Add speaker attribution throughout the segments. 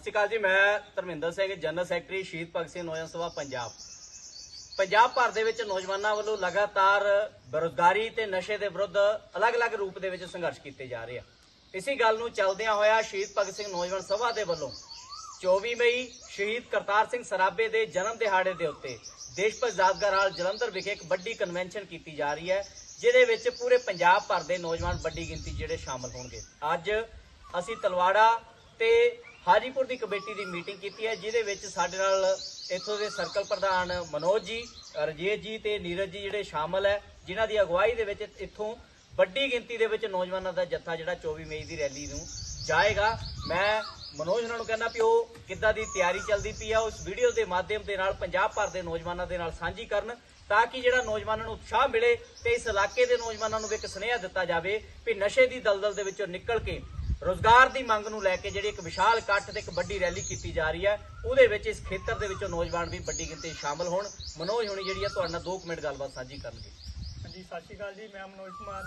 Speaker 1: ਸਤਿ ਸ਼੍ਰੀ ਅਕਾਲ ਜੀ, ਮੈਂ ਧਰਮਿੰਦਰ ਸਿੰਘ, ਜਨਰਲ ਸੈਕਟਰੀ ਸ਼ਹੀਦ ਭਗਤ ਸਿੰਘ, ਨੌਜਵਾਨ ਸਭਾ ਪੰਜਾਬ। ਪੰਜਾਬ ਭਰ ਦੇ ਵਿੱਚ ਨੌਜਵਾਨਾਂ ਵੱਲੋਂ ਲਗਾਤਾਰ ਬੇਰੁਜ਼ਗਾਰੀ ਤੇ ਨਸ਼ੇ ਦੇ ਵਿਰੁੱਧ ਅਲੱਗ-ਅਲੱਗ ਰੂਪ ਦੇ ਵਿੱਚ ਸੰਘਰਸ਼ ਕੀਤੇ ਜਾ ਰਹੇ ਆ। ਇਸੇ ਗੱਲ ਨੂੰ ਚੱਲਦਿਆਂ ਹੋਇਆ ਸ਼ਹੀਦ ਭਗਤ ਸਿੰਘ ਨੌਜਵਾਨ ਸਭਾ ਦੇ ਵੱਲੋਂ 24 ਮਈ ਸ਼ਹੀਦ ਕਰਤਾਰ ਸਿੰਘ ਸਰਾਭੇ ਦੇ ਜਨਮ ਦਿਹਾੜੇ ਦੇ ਉੱਤੇ ਦੇਸ਼ ਭਗਤ ਯਾਦਗਾਰ ਹਾਲ ਜਲੰਧਰ ਵਿਖੇ ਇੱਕ ਵੱਡੀ ਕਨਵੈਨਸ਼ਨ ਕੀਤੀ ਜਾ ਰਹੀ ਹੈ, ਜਿਹਦੇ ਵਿੱਚ ਪੂਰੇ ਪੰਜਾਬ ਭਰ ਦੇ ਨੌਜਵਾਨ ਵੱਡੀ ਗਿਣਤੀ ਜਿਹੜੇ ਸ਼ਾਮਲ ਹੋਣਗੇ। ਅੱਜ ਅਸੀਂ ਤਲਵਾੜਾ ਤੇ ਹਾਜੀਪੁਰ ਦੀ ਕਮੇਟੀ ਦੀ ਮੀਟਿੰਗ ਕੀਤੀ ਹੈ, ਜਿਹਦੇ ਵਿੱਚ ਸਾਡੇ ਨਾਲ ਇੱਥੋਂ ਦੇ ਸਰਕਲ ਪ੍ਰਧਾਨ ਮਨੋਜ ਜੀ ਰਜੇਸ਼ ਜੀ ਤੇ ਨੀਰਜ ਜੀ ਜਿਹੜੇ ਸ਼ਾਮਲ ਹੈ, ਜਿਨ੍ਹਾਂ ਦੀ ਅਗਵਾਈ ਦੇ ਵਿੱਚ ਇੱਥੋਂ ਵੱਡੀ ਗਿਣਤੀ ਦੇ ਵਿੱਚ ਨੌਜਵਾਨਾਂ ਦਾ ਜੱਥਾ ਜਿਹੜਾ 24 ਮਈ ਦੀ ਰੈਲੀ ਨੂੰ ਜਾਏਗਾ। ਮੈਂ ਮਨੋਜ ਉਹਨਾਂ ਨੂੰ ਕਹਿੰਦਾ ਵੀ ਉਹ ਕਿੱਦਾਂ ਦੀ ਤਿਆਰੀ ਚੱਲਦੀ ਪਈ ਆ, ਉਸ ਵੀਡੀਓ ਦੇ ਮਾਧਿਅਮ ਦੇ ਨਾਲ ਪੰਜਾਬ ਭਰ ਦੇ ਨੌਜਵਾਨਾਂ ਦੇ ਨਾਲ ਸਾਂਝੀ ਕਰਨ ਤਾਂ ਕਿ ਜਿਹੜਾ ਨੌਜਵਾਨਾਂ ਨੂੰ ਉਤਸ਼ਾਹ ਮਿਲੇ ਤੇ ਇਸ ਇਲਾਕੇ ਦੇ ਨੌਜਵਾਨਾਂ ਨੂੰ ਵੀ ਇੱਕ ਸੁਨੇਹਾ ਦਿੱਤਾ ਜਾਵੇ ਵੀ ਨਸ਼ੇ ਦੀ ਦਲਦਲ ਦੇ ਵਿੱਚੋਂ ਨਿਕਲ ਕੇ ਰੋਜ਼ਗਾਰ ਦੀ ਮੰਗ ਨੂੰ ਲੈ ਕੇ ਜਿਹੜੀ ਇੱਕ ਵਿਸ਼ਾਲ ਇਕੱਠ ਤੇ ਇੱਕ ਵੱਡੀ ਰੈਲੀ ਕੀਤੀ ਜਾ ਰਹੀ ਹੈ, ਉਹਦੇ ਵਿੱਚ ਇਸ ਖੇਤਰ ਦੇ ਵਿੱਚੋਂ ਨੌਜਵਾਨ ਵੀ ਵੱਡੀ ਗਿਣਤੀ 'ਚ ਸ਼ਾਮਲ ਹੋਣ। ਮਨੋਜ ਹੋਣੀ ਜਿਹੜੀ ਆ, ਤੁਹਾਡੇ ਨਾਲ 2 ਮਿੰਟ ਗੱਲਬਾਤ ਸਾਂਝੀ ਕਰਨਗੇ।
Speaker 2: ਹਾਂਜੀ, ਸਤਿ ਸ਼੍ਰੀ ਅਕਾਲ ਜੀ, ਮੈਂ ਮਨੋਜ ਕੁਮਾਰ,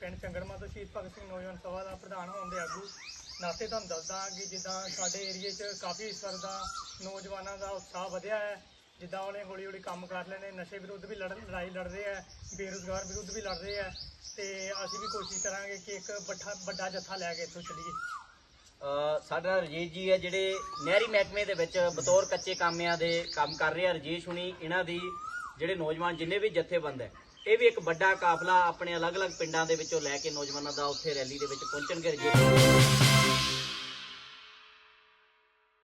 Speaker 2: ਪਿੰਡ ਚੰਗੜਮਾ ਤੋਂ ਸ਼ਹੀਦ ਭਗਤ ਸਿੰਘ ਨੌਜਵਾਨ ਸਭਾ ਦਾ ਪ੍ਰਧਾਨ ਹੋਣ ਦੇ ਆਗੂ। ਨਾਤੇ ਤੁਹਾਨੂੰ ਦੱਸਦਾ ਕਿ ਜਿੱਦਾਂ ਸਾਡੇ ਏਰੀਏ 'ਚ ਕਾਫੀ ਇਸ ਵਾਰ ਦਾ ਨੌਜਵਾਨਾਂ ਦਾ ਉਤਸ਼ਾਹ ਵਧਿਆ ਹੈ। ਜਿੱਦਾਂ ਉਹਨੇ ਹੌਲੀ ਹੌਲੀ ਕੰਮ ਕਰ ਲੈਣੇ, ਨਸ਼ੇ ਵਿਰੁੱਧ ਵੀ ਲੜ ਲੜਾਈ ਲੜ ਰਹੇ ਆ, ਬੇਰੁਜ਼ਗਾਰ ਵਿਰੁੱਧ ਵੀ ਲੜ ਰਹੇ ਆ, ਤੇ ਅਸੀਂ ਵੀ ਕੋਸ਼ਿਸ਼ ਕਰਾਂਗੇ ਕਿ ਇੱਕ ਵੱਡਾ ਵੱਡਾ ਜੱਥਾ ਲੈ ਕੇ ਇੱਥੋਂ ਚੱਲੀਏ।
Speaker 1: ਅਹ ਸਾਡੇ ਜੀ ਹੈ ਜਿਹੜੇ ਨਹਿਰੀ ਮਹਿਕਮੇ ਦੇ ਵਿੱਚ ਬਤੌਰ ਕੱਚੇ ਕਾਮਿਆਂ ਦੇ ਕੰਮ ਕਰ ਰਹੇ ਆ ਰਜੇਸ਼ ਹੁਣੀ ਇਹਨਾਂ ਦੀ ਜਿਹੜੇ ਨੌਜਵਾਨ ਜਿੰਨੇ ਵੀ ਜਥੇਬੰਦ ਹੈ ਇਹ ਵੀ ਇੱਕ ਵੱਡਾ ਕਾਫਲਾ ਆਪਣੇ ਅਲੱਗ-ਅਲੱਗ ਪਿੰਡਾਂ ਦੇ ਵਿੱਚੋਂ ਲੈ ਕੇ ਨੌਜਵਾਨਾਂ ਦਾ ਉੱਥੇ ਰੈਲੀ ਦੇ ਵਿੱਚ ਪਹੁੰਚਣਗੇ ਰਜੀਸ਼